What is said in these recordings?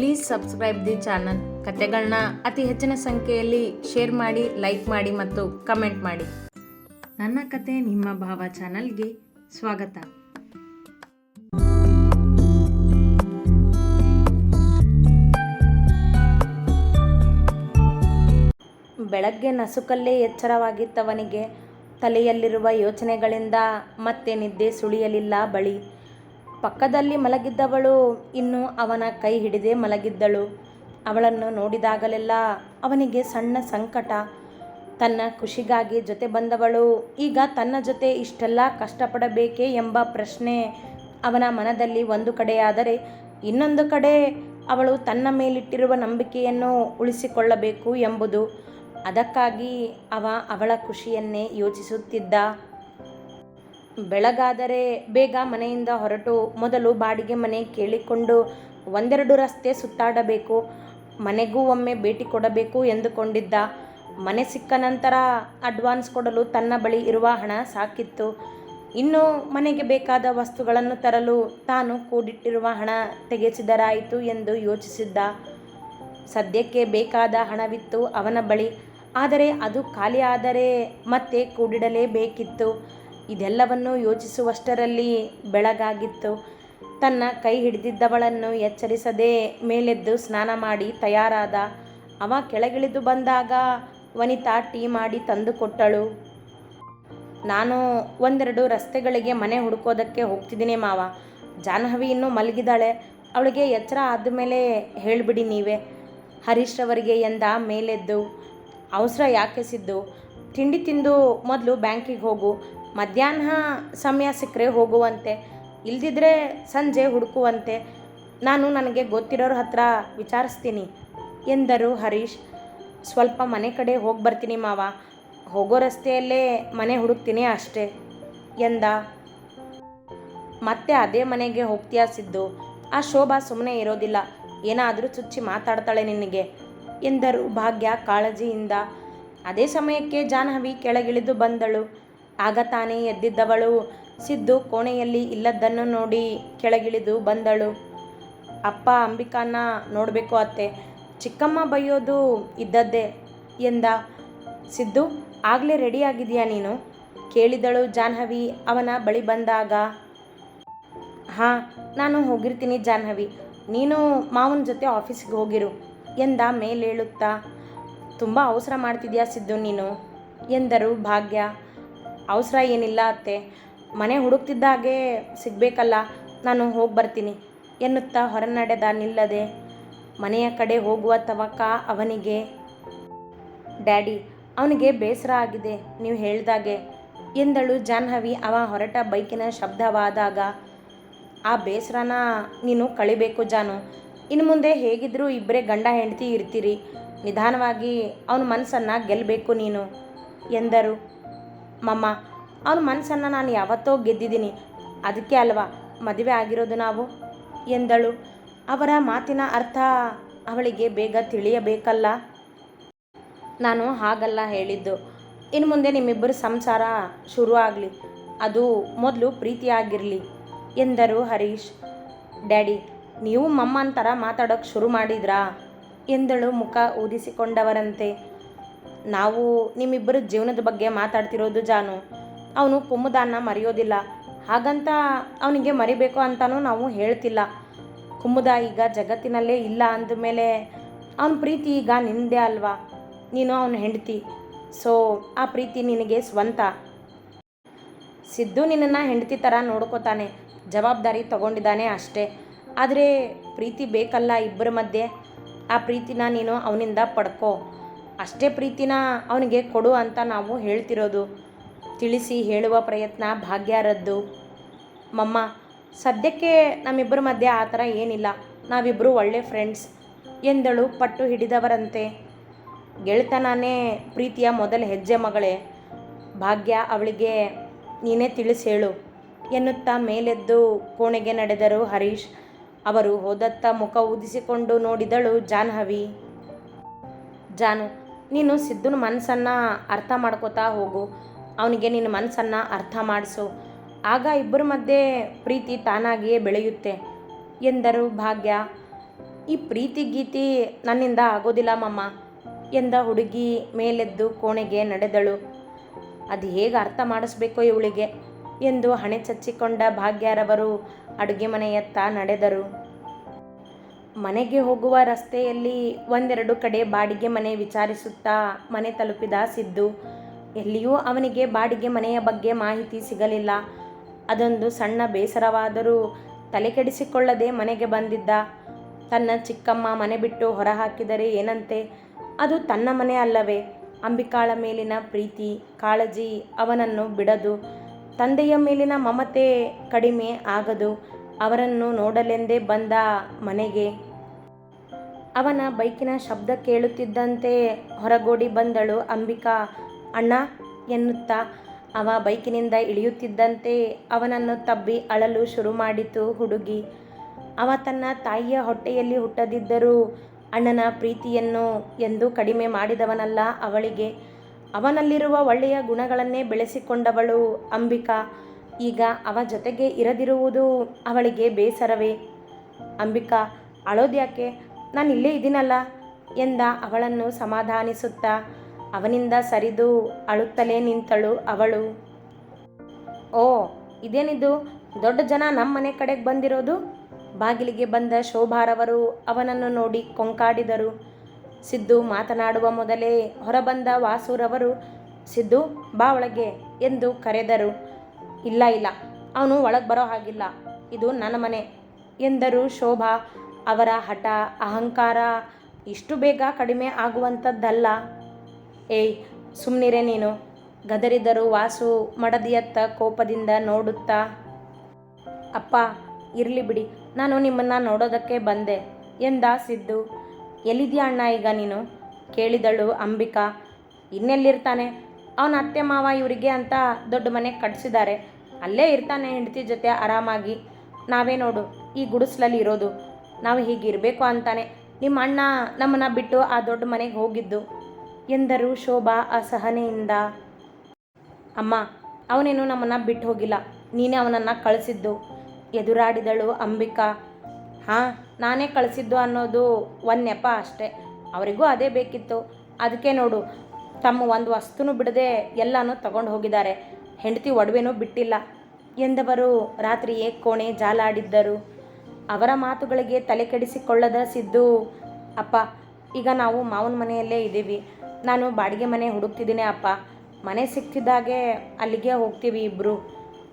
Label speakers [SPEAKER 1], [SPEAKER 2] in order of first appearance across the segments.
[SPEAKER 1] Please subscribe the channel ಕತೆಗಳನ್ನ ಅತಿ ಹೆಚ್ಚಿನ ಸಂಖ್ಯೆಯಲ್ಲಿ ಶೇರ್ ಮಾಡಿ ಲೈಕ್ ಮಾಡಿ ಮತ್ತು ಕಮೆಂಟ್ ಮಾಡಿ. ನನ್ನ ಕತೆ ನಿಮ್ಮ ಭಾವ ಚಾನಲ್ಗೆ ಸ್ವಾಗತ. ಬೆಳಗ್ಗೆ ನಸುಕಲ್ಲೇ ಎಚ್ಚರವಾಗಿತ್ತವನಿಗೆ ತಲೆಯಲ್ಲಿರುವ ಯೋಚನೆಗಳಿಂದ ಮತ್ತೆ ನಿದ್ದೆ ಸುಳಿಯಲಿಲ್ಲ ಬಳಿ. ಪಕ್ಕದಲ್ಲಿ ಮಲಗಿದ್ದವಳು, ಇನ್ನು ಅವನ ಕೈ ಹಿಡಿದೇ ಮಲಗಿದ್ದಳು. ಅವಳನ್ನು ನೋಡಿದಾಗಲೆಲ್ಲ ಅವನಿಗೆ ಸಣ್ಣ ಸಂಕಟ. ತನ್ನ ಖುಷಿಗಾಗಿ ಜೊತೆ ಬಂದವಳು, ಈಗ ತನ್ನ ಜೊತೆ ಇಷ್ಟೆಲ್ಲ ಕಷ್ಟಪಡಬೇಕೇ ಎಂಬ ಪ್ರಶ್ನೆ ಅವನ ಮನದಲ್ಲಿ ಒಂದು ಕಡೆಯಾದರೆ, ಇನ್ನೊಂದು ಕಡೆ ಅವಳು ತನ್ನ ಮೇಲಿಟ್ಟಿರುವ ನಂಬಿಕೆಯನ್ನು ಉಳಿಸಿಕೊಳ್ಳಬೇಕು ಎಂಬುದು. ಅದಕ್ಕಾಗಿ ಅವ ಅವಳ ಖುಷಿಯನ್ನೇ ಯೋಚಿಸುತ್ತಿದ್ದ. ಬೆಳಗಾದರೆ ಬೇಗ ಮನೆಯಿಂದ ಹೊರಟು ಮೊದಲು ಬಾಡಿಗೆ ಮನೆ ಕೇಳಿಕೊಂಡು ಒಂದೆರಡು ರಸ್ತೆ ಸುತ್ತಾಡಬೇಕು, ಮನೆಗೂ ಒಮ್ಮೆ ಭೇಟಿ ಕೊಡಬೇಕು ಎಂದುಕೊಂಡಿದ್ದ. ಮನೆ ಸಿಕ್ಕ ನಂತರ ಅಡ್ವಾನ್ಸ್ ಕೊಡಲು ತನ್ನ ಬಳಿ ಇರುವ ಹಣ ಸಾಕಿತ್ತು. ಇನ್ನು ಮನೆಗೆ ಬೇಕಾದ ವಸ್ತುಗಳನ್ನು ತರಲು ತಾನು ಕೂಡಿಟ್ಟಿರುವ ಹಣ ತೆಗೆಸಿದರಾಯಿತು ಎಂದು ಯೋಚಿಸಿದ್ದ. ಸದ್ಯಕ್ಕೆ ಬೇಕಾದ ಹಣವಿತ್ತು ಅವನ ಬಳಿ. ಆದರೆ ಅದು ಖಾಲಿಯಾದರೆ ಮತ್ತೆ ಕೂಡಿಡಲೇಬೇಕಿತ್ತು. ಇದೆಲ್ಲವನ್ನು ಯೋಚಿಸುವಷ್ಟರಲ್ಲಿ ಬೆಳಗಾಗಿತ್ತು. ತನ್ನ ಕೈ ಹಿಡಿದಿದ್ದವಳನ್ನು ಎಚ್ಚರಿಸದೆ ಮೇಲೆದ್ದು ಸ್ನಾನ ಮಾಡಿ ತಯಾರಾದ ಅವ ಕೆಳಗಿಳಿದು ಬಂದಾಗ ವನಿತಾ ಟೀ ಮಾಡಿ ತಂದುಕೊಟ್ಟಳು ನಾನು ಒಂದೆರಡು ರಸ್ತೆಗಳಿಗೆ ಮನೆ ಹುಡುಕೋದಕ್ಕೆ ಹೋಗ್ತಿದ್ದೀನಿ ಮಾವ. ಜಾಹ್ನವಿ ಇನ್ನೂ ಮಲಗಿದಾಳೆ ಅವಳಿಗೆ ಎಚ್ಚರ ಆದಮೇಲೆ ಹೇಳಿಬಿಡಿ ನೀವೇ ಹರೀಶ್ರವರಿಗೆ ಎಂದ ಮೇಲೆದ್ದು, ಅವಸರ ಯಾಕೆ ಸಿದ್ದು? ತಿಂಡಿ ತಿಂದು ಮೊದಲು ಬ್ಯಾಂಕಿಗೆ ಹೋಗು. ಮಧ್ಯಾಹ್ನ ಸಮಯ ಸಿಕ್ಕರೆ ಹೋಗುವಂತೆ, ಇಲ್ದಿದ್ರೆ ಸಂಜೆ ಹುಡುಕುವಂತೆ ನಾನು ನನಗೆ ಗೊತ್ತಿರೋರ ಹತ್ರ ವಿಚಾರಿಸ್ತೀನಿ ಎಂದರು ಹರೀಶ್. ಸ್ವಲ್ಪ ಮನೆ ಕಡೆ ಹೋಗಿ ಬರ್ತೀನಿ ಮಾವ, ಹೋಗೋ ರಸ್ತೆಯಲ್ಲೇ ಮನೆ ಹುಡುಕ್ತೀನಿ ಅಷ್ಟೇ ಎಂದ. ಮತ್ತೆ ಅದೇ ಮನೆಗೆ ಹೋಗ್ತೀಯಾ ಸಿದ್ದು, ಆ ಶೋಭಾ ಸುಮ್ಮನೆ ಇರೋದಿಲ್ಲ, ಏನಾದರೂ ಚುಚ್ಚಿ ಮಾತಾಡ್ತಾಳೆ ನಿನಗೆ ಎಂದರು ಭಾಗ್ಯ ಕಾಳಜಿಯಿಂದ. ಅದೇ ಸಮಯಕ್ಕೆ ಜಾಹ್ನವಿ ಕೆಳಗಿಳಿದು ಬಂದಳು. ಆಗ ತಾನೇ ಎದ್ದಿದ್ದವಳು. ಸಿದ್ದು ಕೋಣೆಯಲ್ಲಿ ಇಲ್ಲದ್ದನ್ನು ನೋಡಿ ಕೆಳಗಿಳಿದು ಬಂದಳು. ಅಪ್ಪ ಅಂಬಿಕಾನ ನೋಡಬೇಕು ಅತ್ತೆ. ಚಿಕ್ಕಮ್ಮ ಬೈಯೋದು ಇದ್ದದ್ದೇ ಎಂದ. ಸಿದ್ದು, ಆಗಲೇ ರೆಡಿಯಾಗಿದೆಯಾ ನೀನು? ಕೇಳಿದಳು ಜಾನ್ಹವಿ ಅವನ ಬಳಿ ಬಂದಾಗ. ಹಾಂ, ನಾನು ಹೋಗಿರ್ತೀನಿ ಜಾನ್ಹವಿ ನೀನು ಮಾವನ ಜೊತೆ ಆಫೀಸಿಗೆ ಹೋಗಿರು ಎಂದ ಮೇಲೇಳುತ್ತಾ. ತುಂಬ ಅವಸರ ಮಾಡ್ತಿದ್ಯಾ ಸಿದ್ದು ನೀನು? ಎಂದರು ಭಾಗ್ಯ. ಅವಸರ ಏನಿಲ್ಲ ಅತ್ತೆ. ಮನೆ ಹುಡುಕ್ತಿದ್ದಾಗೆ ಸಿಗಬೇಕಲ್ಲ, ನಾನು ಹೋಗಿ ಬರ್ತೀನಿ, ಎನ್ನುತ್ತಾ ಹೊರನಡೆದ ನಿಲ್ಲದೆ ಮನೆಯ ಕಡೆ ಹೋಗುವ ತವಕ ಅವನಿಗೆ. ಡ್ಯಾಡಿ, ಅವನಿಗೆ ಬೇಸರ ಆಗಿದೆ, ನೀವು ಹೇಳಿದಾಗೆ, ಎಂದಳು ಜಾಹ್ನವಿ ಅವ ಹೊರಟ ಬೈಕಿನ ಶಬ್ದವಾದಾಗ. ಆ ಬೇಸರನ ನೀನು ಕಳಿಬೇಕು ಜಾನು, ಇನ್ನು ಮುಂದೆ ಹೇಗಿದ್ದರೂ ಇಬ್ಬರೇ ಗಂಡ ಹೆಂಡತಿ ಇರ್ತೀರಿ, ನಿಧಾನವಾಗಿ ಅವನ ಮನಸ್ಸನ್ನು ಗೆಲ್ಲಬೇಕು ನೀನು, ಎಂದರು. ಮಮ್ಮ, ಅವನ ಮನಸ್ಸನ್ನು ನಾನು ಯಾವತ್ತೋ ಗೆದ್ದಿದ್ದೀನಿ. ಅದಕ್ಕೆ ಅಲ್ವಾ, ಮದುವೆ ಆಗಿರೋದು ನಾವು? ಎಂದಳು. ಅವರ ಮಾತಿನ ಅರ್ಥ ಅವಳಿಗೆ ಬೇಗ ತಿಳಿಯಬೇಕಲ್ಲ? ನಾನು ಹಾಗಲ್ಲ ಹೇಳಿದ್ದು. ಇನ್ನು ಮುಂದೆ ನಿಮ್ಮಿಬ್ಬರ ಸಂಸಾರ ಶುರು ಆಗಲಿ. ಅದು ಮೊದಲು ಪ್ರೀತಿಯಾಗಿರಲಿ, ಎಂದರು ಹರೀಶ್. ಡ್ಯಾಡಿ, ನೀವು ಮಮ್ಮನ ಥರ ಮಾತಾಡೋಕ್ಕೆ ಶುರು ಮಾಡಿದ್ರಾ? ಎಂದಳು ಮುಖ ಊದಿಸಿಕೊಂಡವರಂತೆ. ನಾವು ನಿಮ್ಮಿಬ್ಬರ ಜೀವನದ ಬಗ್ಗೆ ಮಾತಾಡ್ತಿರೋದು ಜಾನು. ಅವನು ಕುಮ್ಮುದಾನ ಮರೆಯೋದಿಲ್ಲ. ಹಾಗಂತ ಅವನಿಗೆ ಮರಿಬೇಕು ಅಂತಲೂ ನಾವು ಹೇಳ್ತಿಲ್ಲ. ಕುಮ್ಮುದ ಈಗ ಜಗತ್ತಿನಲ್ಲೇ ಇಲ್ಲ ಅಂದಮೇಲೆ ಅವನ ಪ್ರೀತಿ ಈಗ ನಿಂದೆ ಅಲ್ವಾ? ನೀನು ಅವನ ಹೆಂಡತಿ. ಸೊ, ಆ ಪ್ರೀತಿ ನಿನಗೆ ಸ್ವಂತ. ಸಿದ್ದು ನಿನ್ನನ್ನು ಹೆಂಡತಿ ಥರ ನೋಡ್ಕೋತಾನೆ. ಜವಾಬ್ದಾರಿ ತಗೊಂಡಿದ್ದಾನೆ ಅಷ್ಟೇ. ಆದರೆ ಪ್ರೀತಿ ಬೇಕಲ್ಲ ಇಬ್ಬರ ಮಧ್ಯೆ. ಆ ಪ್ರೀತಿನ ನೀನು ಅವನಿಂದ ಪಡ್ಕೋ. ಅಷ್ಟೇ ಪ್ರೀತಿನ ಅವನಿಗೆ ಕೊಡು ಅಂತ ನಾವು ಹೇಳ್ತಿರೋದು. ತಿಳಿಸಿ ಹೇಳುವ ಪ್ರಯತ್ನ ಭಾಗ್ಯಾರದ್ದು ಮಮ್ಮ, ಸದ್ಯಕ್ಕೆ ನಮ್ಮಿಬ್ಬರ ಮಧ್ಯೆ ಆ ಥರ ಏನಿಲ್ಲ. ನಾವಿಬ್ಬರು ಒಳ್ಳೆ ಫ್ರೆಂಡ್ಸ್ ಎಂದಳು ಪಟ್ಟು ಹಿಡಿದವರಂತೆ. ಗೆಳ್ತನಾನೇ ಪ್ರೀತಿಯ ಮೊದಲ ಹೆಜ್ಜೆ ಮಗಳೇ. ಭಾಗ್ಯ ಅವಳಿಗೆ, ನೀನೇ ತಿಳಿಸಿ ಹೇಳು ಎನ್ನುತ್ತಾ ಮೇಲೆದ್ದು ಕೋಣೆಗೆ ನಡೆದರು ಹರೀಶ್. ಅವರು ಹೋದತ್ತ ಮುಖ ಊದಿಸಿಕೊಂಡು ನೋಡಿದಳು ಜಾಹ್ನವಿ. ಜಾನು ನೀನು ಸಿದ್ಧನ ಮನಸ್ಸನ್ನು ಅರ್ಥ ಮಾಡ್ಕೋತಾ ಹೋಗು. ಅವನಿಗೆ ನಿನ್ನ ಮನಸ್ಸನ್ನು ಅರ್ಥ ಮಾಡಿಸು. ಆಗ ಇಬ್ಬರ ಮಧ್ಯೆ ಪ್ರೀತಿ ತಾನಾಗಿಯೇ ಬೆಳೆಯುತ್ತೆ. ಎಂದರು ಭಾಗ್ಯ. ಈ ಪ್ರೀತಿ ಗೀತಿ ನನ್ನಿಂದ ಆಗೋದಿಲ್ಲ ಮಮ್ಮ ಎಂದ ಹುಡುಗಿ ಮೇಲೆದ್ದು ಕೋಣೆಗೆ ನಡೆದಳು. ಅದು ಹೇಗೆ ಅರ್ಥ ಮಾಡಿಸ್ಬೇಕೋ ಇವಳಿಗೆ, ಎಂದು ಹಣೆ ಚಚ್ಚಿಕೊಂಡ ಭಾಗ್ಯರವರು ಅಡುಗೆ ಮನೆಯತ್ತ ನಡೆದರು. ಮನೆಗೆ ಹೋಗುವ ರಸ್ತೆಯಲ್ಲಿ ಒಂದೆರಡು ಕಡೆ ಬಾಡಿಗೆ ಮನೆ ವಿಚಾರಿಸುತ್ತಾ ಮನೆ ತಲುಪಿದ ಸಿದ್ದು, ಎಲ್ಲಿಯೂ ಅವನಿಗೆ ಬಾಡಿಗೆ ಮನೆಯ ಬಗ್ಗೆ ಮಾಹಿತಿ ಸಿಗಲಿಲ್ಲ. ಅದೊಂದು ಸಣ್ಣ ಬೇಸರವಾದರೂ ತಲೆಕೆಡಿಸಿಕೊಳ್ಳದೆ ಮನೆಗೆ ಬಂದಿದ್ದ. ತನ್ನ ಚಿಕ್ಕಮ್ಮ ಮನೆ ಬಿಟ್ಟು ಹೊರಹಾಕಿದರೆ ಏನಂತೆ? ಅದು ತನ್ನ ಮನೆ ಅಲ್ಲವೇ? ಅಂಬಿಕಾಳ ಮೇಲಿನ ಪ್ರೀತಿ, ಕಾಳಜಿ ಅವನನ್ನು ಬಿಡದು, ತಂದೆಯ ಮೇಲಿನ ಮಮತೆ ಕಡಿಮೆ ಆಗದು, ಅವರನ್ನು ನೋಡಲೆಂದೇ ಬಂದ ಮನೆಗೆ ಅವನ ಬೈಕಿನ ಶಬ್ದ ಕೇಳುತ್ತಿದ್ದಂತೆ ಹೊರಗೋಡಿ ಬಂದಳು ಅಂಬಿಕಾ. ಅಣ್ಣ, ಎನ್ನುತ್ತಾ ಅವ ಬೈಕಿನಿಂದ ಇಳಿಯುತ್ತಿದ್ದಂತೆ ಅವನನ್ನು ತಬ್ಬಿ ಅಳಲು ಶುರು ಮಾಡಿತು ಹುಡುಗಿ. ಅವ ತನ್ನ ತಾಯಿಯ ಹೊಟ್ಟೆಯಲ್ಲಿ ಹುಟ್ಟದಿದ್ದರೂ ಅಣ್ಣನ ಪ್ರೀತಿಯನ್ನು ಎಂದು ಕಡಿಮೆ ಮಾಡಿದವನಲ್ಲ ಅವಳಿಗೆ. ಅವನಲ್ಲಿರುವ ಒಳ್ಳೆಯ ಗುಣಗಳನ್ನೇ ಬೆಳೆಸಿಕೊಂಡವಳು ಅಂಬಿಕಾ. ಈಗ ಅವ ಜೊತೆಗೆ ಇರದಿರುವುದು ಅವಳಿಗೆ ಬೇಸರವೇ. ಅಂಬಿಕಾ, ಅಳೋದ್ಯಾಕೆ? ನಾನು ಇಲ್ಲೇ ಇದ್ದೀನಲ್ಲ ಎಂದ ಅವಳನ್ನು ಸಮಾಧಾನಿಸುತ್ತಾ. ಅವನಿಂದ ಸರಿದು ಅಳುತ್ತಲೇ ನಿಂತಳು ಅವಳು. ಓ, ಇದೇನಿದು? ದೊಡ್ಡ ಜನ ನಮ್ಮ ಮನೆ ಕಡೆಗೆ ಬಂದಿರೋದು? ಬಾಗಿಲಿಗೆ ಬಂದ ಶೋಭಾರವರು ಅವನನ್ನು ನೋಡಿ ಕೊಂಕಾಡಿದರು. ಸಿದ್ದು ಮಾತನಾಡುವ ಮೊದಲೇ ಹೊರಬಂದ ವಾಸುರವರು, ಸಿದ್ದು, ಬಾ ಒಳಗೆ ಎಂದು ಕರೆದರು. ಇಲ್ಲ ಇಲ್ಲ, ಅವನು ಒಳಗೆ ಬರೋ ಹಾಗಿಲ್ಲ. ಇದು ನನ್ನ ಮನೆ ಎಂದರು ಶೋಭಾ. ಅವರ ಹಠ, ಅಹಂಕಾರ ಇಷ್ಟು ಬೇಗ ಕಡಿಮೆ ಆಗುವಂಥದ್ದಲ್ಲ. ಏಯ್ ಸುಮ್ಮನಿರೇ ನೀನು. ಗದರಿದರು ವಾಸು ಮಡದಿಯತ್ತ ಕೋಪದಿಂದ ನೋಡುತ್ತಾ, ಅಪ್ಪ, ಇರಲಿ ಬಿಡಿ, ನಾನು ನಿಮ್ಮನ್ನು ನೋಡೋದಕ್ಕೆ ಬಂದೆ ಎಂದ ಸಿದ್ದು. ಎಲ್ಲಿದ್ಯಾ ಅಣ್ಣ ಈಗ ನೀನು? ಕೇಳಿದಳು ಅಂಬಿಕಾ. ಇನ್ನೆಲ್ಲಿರ್ತಾನೆ? ಅವನ ಅತ್ತೆ ಮಾವ ಇವರಿಗೆ ಅಂತ ದೊಡ್ಡ ಮನೆ ಕಟ್ಸಿದ್ದಾರೆ. ಅಲ್ಲೇ ಇರ್ತಾನೆ ಹೆಂಡತಿ ಜೊತೆ ಆರಾಮಾಗಿ. ನಾವೇ ನೋಡು, ಈ ಗುಡಿಸ್ಲಲ್ಲಿ ಇರೋದು. ನಾವು ಹೀಗಿರಬೇಕು ಅಂತಾನೆ. ನಿಮ್ಮ ಅಣ್ಣ ನಮ್ಮನ್ನು ಬಿಟ್ಟು ಆ ದೊಡ್ಡ ಮನೆಗೆ ಹೋಗಿದ್ದು ಎಂದರು ಶೋಭಾ ಅಸಹನೆಯಿಂದ. ಅಮ್ಮ, ಅವನೇನು ನಮ್ಮನ್ನು ಬಿಟ್ಟು ಹೋಗಿಲ್ಲ. ನೀನೇ ಅವನನ್ನು ಕಳಿಸಿದ್ದು. ಎದುರಾಡಿದಳು ಅಂಬಿಕಾ. ಹಾಂ, ನಾನೇ ಕಳಿಸಿದ್ದು ಅನ್ನೋದು ಒಂದು ನೆಪ ಅಷ್ಟೇ. ಅವರಿಗೂ ಅದೇ ಬೇಕಿತ್ತು. ಅದಕ್ಕೆ ನೋಡು, ತಮ್ಮ ಒಂದು ವಸ್ತುನೂ ಬಿಡದೆ ಎಲ್ಲನೂ ತಗೊಂಡು ಹೋಗಿದ್ದಾರೆ. ಹೆಂಡತಿ ಒಡವೆನೂ ಬಿಟ್ಟಿಲ್ಲ. ಎಂದವರು ರಾತ್ರಿಯೇ ಕೋಣೆ ಜಾಲಾಡಿದ್ದರು. ಅವರ ಮಾತುಗಳಿಗೆ ತಲೆ ಕೆಡಿಸಿಕೊಳ್ಳದ ಸಿದ್ದು, ಅಪ್ಪ, ಈಗ ನಾವು ಮಾವನ ಮನೆಯಲ್ಲೇ ಇದ್ದೀವಿ. ನಾನು ಬಾಡಿಗೆ ಮನೆ ಹುಡುಕ್ತಿದ್ದೀನಿ, ಅಪ್ಪ. ಮನೆ ಸಿಕ್ತಿದ್ದಾಗೆ ಅಲ್ಲಿಗೆ ಹೋಗ್ತೀವಿ ಇಬ್ಬರು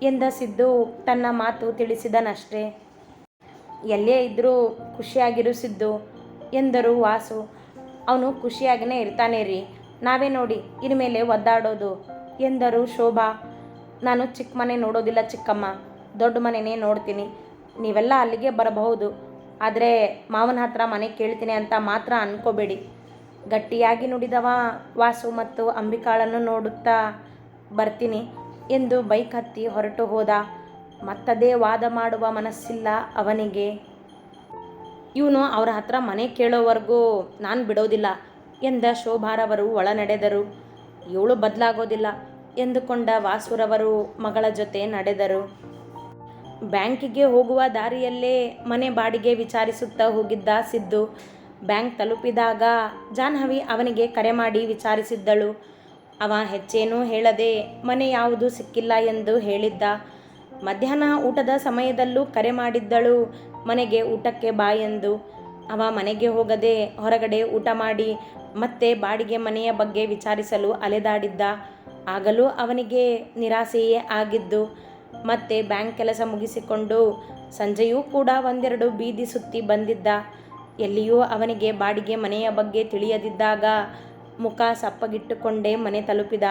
[SPEAKER 1] ಎಂದ ಸಿದ್ದು ತನ್ನ ಮಾತು ತಿಳಿಸಿದನಷ್ಟೇ. ಎಲ್ಲೇ ಇದ್ದರೂ ಖುಷಿಯಾಗಿರು ಸಿದ್ದು, ಎಂದರು ವಾಸು. ಅವನು ಖುಷಿಯಾಗಿನೇ ಇರ್ತಾನೆ ರೀ. ನಾವೇ ನೋಡಿ, ಇನ್ಮೇಲೆ ಒದ್ದಾಡೋದು, ಎಂದರು ಶೋಭಾ. ನಾನು ಚಿಕ್ಕ ಮನೆ ನೋಡೋದಿಲ್ಲ ಚಿಕ್ಕಮ್ಮ. ದೊಡ್ಡ ಮನೆನೇ ನೋಡ್ತೀನಿ. ನೀವೆಲ್ಲ ಅಲ್ಲಿಗೆ ಬರಬಹುದು. ಆದರೆ ಮಾವನ ಹತ್ರ ಮನೆ ಕೇಳ್ತೀನಿ ಅಂತ ಮಾತ್ರ ಅನ್ಕೋಬೇಡಿ. ಗಟ್ಟಿಯಾಗಿ ನುಡಿದವ ವಾಸು ಮತ್ತು ಅಂಬಿಕಾಳನ್ನು ನೋಡುತ್ತಾ ಬರ್ತೀನಿ ಎಂದು ಬೈಕ್ ಹತ್ತಿ ಹೊರಟು ಹೋದ. ಮತ್ತದೇ ವಾದ ಮಾಡುವ ಮನಸ್ಸಿಲ್ಲ ಅವನಿಗೆ. ಇವನು ಅವರ ಹತ್ರ ಮನೆ ಕೇಳೋವರೆಗೂ ನಾನು ಬಿಡೋದಿಲ್ಲ ಎಂದ ಶೋಭಾರವರು ಒಳ ನಡೆದರು ಇವಳು ಬದಲಾಗೋದಿಲ್ಲ ಎಂದುಕೊಂಡ ವಾಸುರವರು ಮಗಳ ಜೊತೆ ನಡೆದರು. ಬ್ಯಾಂಕಿಗೆ ಹೋಗುವ ದಾರಿಯಲ್ಲೇ ಮನೆ ಬಾಡಿಗೆ ವಿಚಾರಿಸುತ್ತಾ ಹೋಗಿದ್ದ ಸಿದ್ದು. ಬ್ಯಾಂಕ್ ತಲುಪಿದಾಗ ಜಾಹ್ನವಿ ಅವನಿಗೆ ಕರೆ ಮಾಡಿ ವಿಚಾರಿಸಿದ್ದಳು. ಅವ ಹೆಚ್ಚೇನೂ ಹೇಳದೆ, ಮನೆ ಯಾವುದು ಸಿಕ್ಕಿಲ್ಲ ಎಂದು ಹೇಳಿದ್ದ. ಮಧ್ಯಾಹ್ನ ಊಟದ ಸಮಯದಲ್ಲೂ ಕರೆ ಮಾಡಿದ್ದಳು, ಮನೆಗೆ ಊಟಕ್ಕೆ ಬಾ ಎಂದು. ಅವ ಮನೆಗೆ ಹೋಗದೆ ಹೊರಗಡೆ ಊಟ ಮಾಡಿ ಮತ್ತೆ ಬಾಡಿಗೆ ಮನೆಯ ಬಗ್ಗೆ ವಿಚಾರಿಸಲು ಅಲೆದಾಡಿದ್ದ. ಆಗಲೂ ಅವನಿಗೆ ನಿರಾಸೆಯೇ ಆಗಿದ್ದು ಮತ್ತೆ ಬ್ಯಾಂಕ್ ಕೆಲಸ ಮುಗಿಸಿಕೊಂಡು ಸಂಜೆಯೂ ಕೂಡ ಒಂದೆರಡು ಬೀದಿ ಸುತ್ತಿ ಬಂದಿದ್ದ. ಎಲ್ಲಿಯೂ ಅವನಿಗೆ ಬಾಡಿಗೆ ಮನೆಯ ಬಗ್ಗೆ ತಿಳಿಯದಿದ್ದಾಗ ಮುಖ ಸಪ್ಪಗಿಟ್ಟುಕೊಂಡೇ ಮನೆ ತಲುಪಿದ.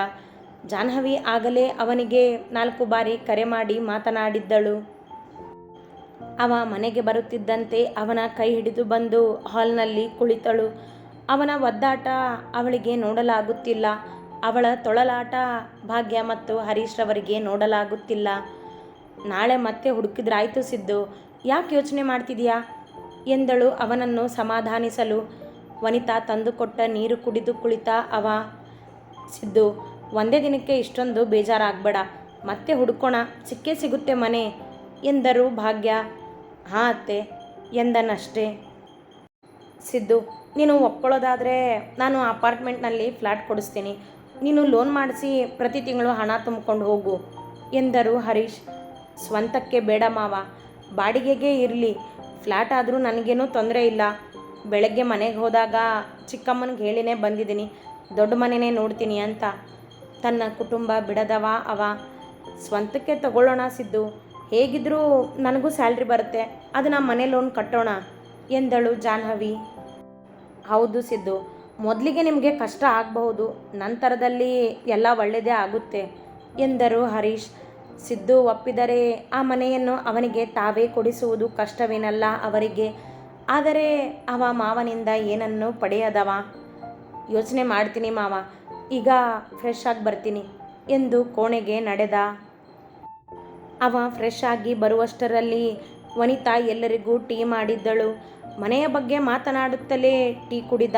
[SPEAKER 1] ಜಾಹ್ನವಿ ಆಗಲೇ ಅವನಿಗೆ ನಾಲ್ಕು ಬಾರಿ ಕರೆ ಮಾಡಿ ಮಾತನಾಡಿದ್ದಳು. ಅವ ಮನೆಗೆ ಬರುತ್ತಿದ್ದಂತೆ ಅವನ ಕೈ ಹಿಡಿದು ಬಂದು ಹಾಲ್ನಲ್ಲಿ ಕುಳಿತಳು. ಅವನ ಒದ್ದಾಟ ಅವಳಿಗೆ ನೋಡಲಾಗುತ್ತಿಲ್ಲ. ಅವಳ ತೊಳಲಾಟ ಭಾಗ್ಯ ಮತ್ತು ಹರೀಶ್ ರವರಿಗೆ ನೋಡಲಾಗುತ್ತಿಲ್ಲ. ನಾಳೆ ಮತ್ತೆ ಹುಡುಕಿದ್ರಾಯ್ತು ಸಿದ್ದು. ಯಾಕೆ ಯೋಚನೆ ಮಾಡ್ತಿದೀಯಾ? ಎಂದಳು ಅವನನ್ನು ಸಮಾಧಾನಿಸಲು. ವನಿತಾ ತಂದುಕೊಟ್ಟ ನೀರು ಕುಡಿದು ಕುಳಿತ ಅವ. ಸಿದ್ದು, ಒಂದೇ ದಿನಕ್ಕೆ ಇಷ್ಟೊಂದು ಬೇಜಾರಾಗಬೇಡ. ಮತ್ತೆ ಹುಡ್ಕೋಣ. ಸಿಕ್ಕೇ ಸಿಗುತ್ತೆ ಮನೆ ಎಂದರು ಭಾಗ್ಯ. ಹಾಂ ಅತ್ತೆ, ಎಂದನಷ್ಟೇ. ಸಿದ್ದು, ನೀನು ಒಪ್ಕೊಳ್ಳೋದಾದರೆ ನಾನು ಅಪಾರ್ಟ್ಮೆಂಟ್ನಲ್ಲಿ ಫ್ಲ್ಯಾಟ್ ಕೊಡಿಸ್ತೀನಿ. ನೀನು ಲೋನ್ ಮಾಡಿಸಿ ಪ್ರತಿ ತಿಂಗಳು ಹಣ ತುಂಬಿಕೊಂಡು ಹೋಗು ಎಂದರು ಹರೀಶ್. ಸ್ವಂತಕ್ಕೆ ಬೇಡ ಮಾವ, ಬಾಡಿಗೆಗೆ ಇರಲಿ ಫ್ಲ್ಯಾಟ್ ಆದರೂ ನನಗೇನೂ ತೊಂದರೆ ಇಲ್ಲ. ಬೆಳಗ್ಗೆ ಮನೆಗೆ ಹೋದಾಗ ಚಿಕ್ಕಮ್ಮನಿಗೆ ಹೇಳಿನೇ ಬಂದಿದ್ದೀನಿ, ದೊಡ್ಡ ಮನೆನೇ ನೋಡ್ತೀನಿ ಅಂತ. ತನ್ನ ಕುಟುಂಬ ಬಿಡದವ ಅವ. ಸ್ವಂತಕ್ಕೆ ತಗೊಳ್ಳೋಣ ಸಿದ್ದು, ಹೇಗಿದ್ರೂ ನನಗೂ ಸ್ಯಾಲ್ರಿ ಬರುತ್ತೆ, ಅದನ್ನು ಮನೆ ಲೋನ್ ಕಟ್ಟೋಣ ಎಂದಳು ಜಾಹ್ನವಿ. ಹೌದು ಸಿದ್ದು ಮೊದಲಿಗೆ ನಿಮಗೆ ಕಷ್ಟ ಆಗಬಹುದು, ನಂತರದಲ್ಲಿ ಎಲ್ಲ ಒಳ್ಳೆಯದೇ ಆಗುತ್ತೆ ಎಂದರು ಹರೀಶ್. ಸಿದ್ದು ಒಪ್ಪಿದರೆ ಆ ಮನೆಯನ್ನು ಅವನಿಗೆ ತಾವೇ ಕೊಡಿಸುವುದು ಕಷ್ಟವೇನಲ್ಲ ಅವರಿಗೆ. ಆದರೆ ಅವ ಮಾವನಿಂದ ಏನನ್ನು ಪಡೆಯದವ? ಯೋಚನೆ ಮಾಡ್ತೀನಿ ಮಾವ, ಈಗ ಫ್ರೆಶ್ ಆಗಿ ಬರ್ತೀನಿ ಎಂದು ಕೋಣೆಗೆ ನಡೆದ. ಅವ ಫ್ರೆಶ್ ಆಗಿ ಬರುವಷ್ಟರಲ್ಲಿ ವನಿತಾ ಎಲ್ಲರಿಗೂ ಟೀ ಮಾಡಿದ್ದಳು. ಮನೆಯ ಬಗ್ಗೆ ಮಾತನಾಡುತ್ತಲೇ ಟೀ ಕುಡಿದ.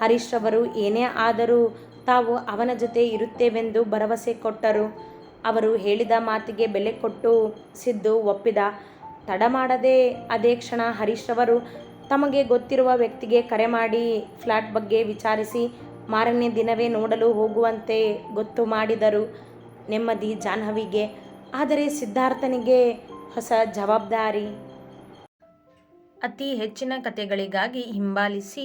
[SPEAKER 1] ಹರೀಶ್ ರವರು ಏನೇ ಆದರೂ ತಾವು ಅವನ ಜೊತೆ ಇರುತ್ತೇವೆಂದು ಭರವಸೆ ಕೊಟ್ಟರು. ಅವರು ಹೇಳಿದ ಮಾತಿಗೆ ಬೆಲೆ ಕೊಟ್ಟು ಸಿದ್ದು ಒಪ್ಪಿದ. ತಡ ಮಾಡದೆ ಅದೇ ಕ್ಷಣ ಹರೀಶ್ ರವರು ತಮಗೆ ಗೊತ್ತಿರುವ ವ್ಯಕ್ತಿಗೆ ಕರೆ ಮಾಡಿ ಫ್ಲ್ಯಾಟ್ ಬಗ್ಗೆ ವಿಚಾರಿಸಿ ಮಾರನೇ ದಿನವೇ ನೋಡಲು ಹೋಗುವಂತೆ ಗೊತ್ತು ಮಾಡಿದರು ನೆಮ್ಮದಿ ಜಾಹ್ನವಿಗೆ. ಆದರೆ ಸಿದ್ಧಾರ್ಥನಿಗೆ ಹೊಸ ಜವಾಬ್ದಾರಿ. ಅತಿ ಹೆಚ್ಚಿನ ಕಥೆಗಳಿಗಾಗಿ ಹಿಂಬಾಲಿಸಿ